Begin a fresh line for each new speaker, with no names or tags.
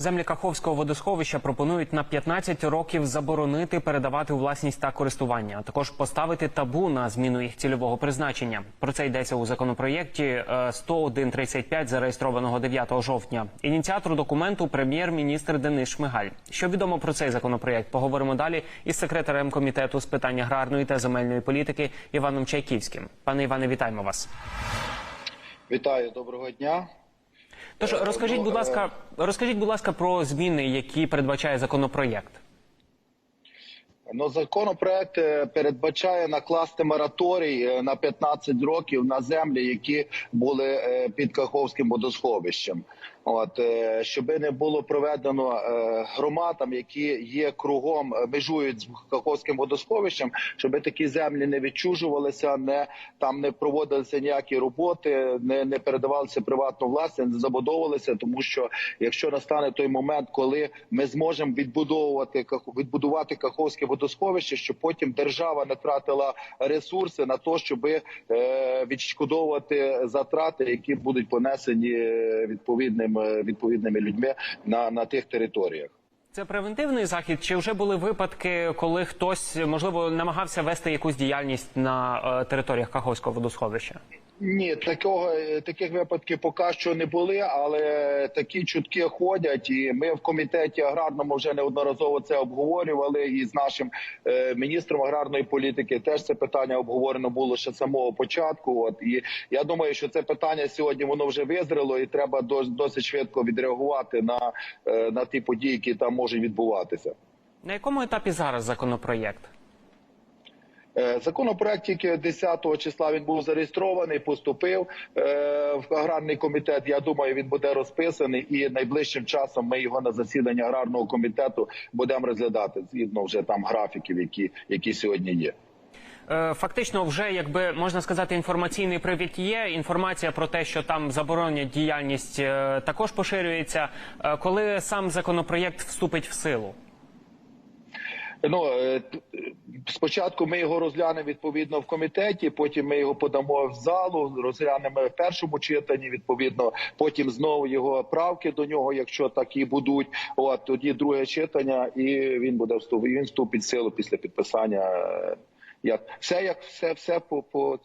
Землі Каховського водосховища пропонують на 15 років заборонити передавати у власність та користування, а також поставити табу на зміну їх цільового призначення. Про це йдеться у законопроєкті е, 101.35, зареєстрованого 9 жовтня. Ініціатор документу прем'єр-міністр Денис Шмигаль. Що відомо про цей законопроєкт? Поговоримо далі із секретарем комітету з питань аграрної та земельної політики Іваном Чайківським. Пане Іване, вітаємо вас.
Вітаю, доброго дня.
Тож розкажіть, будь ласка, розкажіть, будь ласка, про зміни, які передбачає законопроєкт.
Ну, законопроект е, передбачає накласти мораторій е, на 15 років на землі, які були е, під Каховським водосховищем. От е, щоби не було проведено е, громадам, які є кругом, е, межують з Каховським водосховищем, щоб такі землі не відчужувалися, не там не проводилися ніякі роботи, не, не передавалися приватну власність, не забудовувалися. Тому що якщо настане той момент, коли ми зможемо відбудовувати відбудувати Каховське водосховище, щоб потім держава не тратила ресурси на те, щоб е, відшкодовувати затрати, які будуть понесені відповідним відповідними людьми на, на тих територіях.
Це превентивний захід, чи вже були випадки, коли хтось можливо намагався вести якусь діяльність на е, територіях Каховського водосховища?
Ні, такого е, таких випадків поки що не були, але такі чутки ходять. І ми в комітеті аграрному вже неодноразово це обговорювали. І з нашим е, міністром аграрної політики теж це питання обговорено було ще з самого початку. От і я думаю, що це питання сьогодні воно вже визріло, і треба дос- досить швидко відреагувати на, е, на ті події, які там можуть відбуватися.
На якому етапі зараз законопроєкт?
Е, Законопроект тільки 10 числа він був зареєстрований, поступив е, в аграрний комітет. Я думаю, він буде розписаний, і найближчим часом ми його на засідання аграрного комітету будемо розглядати згідно вже там графіків, які, які сьогодні є.
Е, Фактично, вже якби можна сказати, інформаційний привід є. Інформація про те, що там заборонять діяльність, е, також поширюється. Е, Коли сам законопроєкт вступить в силу?
Ну спочатку ми його розглянемо відповідно в комітеті. Потім ми його подамо в залу, розглянемо в першому читанні. Відповідно, потім знову його правки до нього, якщо такі будуть. От тоді друге читання, і він буде вступ, Він вступить в силу після підписання. Як все, як все, все по, по